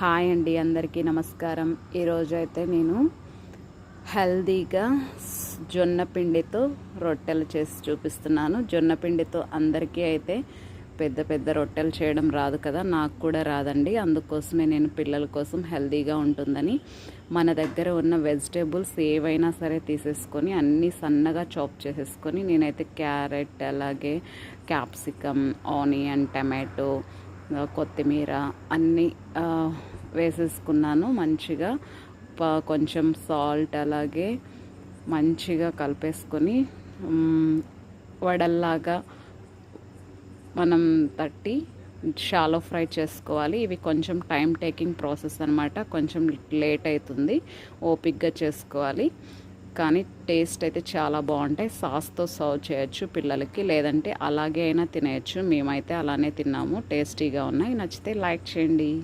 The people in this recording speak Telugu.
హాయ్ అండి అందరికీ నమస్కారం. ఈరోజు అయితే నేను హెల్దీగా జొన్న పిండితో రొట్టెలు చేసి చూపిస్తున్నాను. జొన్న పిండితో అందరికీ అయితే పెద్ద పెద్ద రొట్టెలు చేయడం రాదు కదా నాకు కూడా రాదండి. అందుకోసమే నేను పిల్లల కోసం హెల్దీగా ఉంటుందని మన దగ్గర ఉన్న వెజిటేబుల్స్ ఏవైనా సరే తీసేసుకొని అన్నీ సన్నగా చాప్ చేసేసుకొని నేనైతే క్యారెట్ అలాగే క్యాప్సికమ్ ఆనియన్ టమాటో కొత్తిమీర అన్నీ వేసేసుకున్నాను మంచిగా. కొంచెం సాల్ట్ అలాగే మంచిగా కలిపేసుకొని వడల్లాగా మనం తట్టి షాలో ఫ్రై చేసుకోవాలి. ఇవి కొంచెం టైం టేకింగ్ ప్రాసెస్ అనమాట కొంచెం లేట్ అవుతుంది. ఓపిక్గా చేసుకోవాలి. కానీ టేస్ట్ అయితే చాలా బాగుంటాయి. సాస్తో సర్వ్ చేయొచ్చు పిల్లలకి. లేదంటే అలాగే అయినా తినేయచ్చు. మేమైతే అలానే తిన్నాము. టేస్టీగా ఉన్నాయి. నచ్చితే లైక్ చేయండి.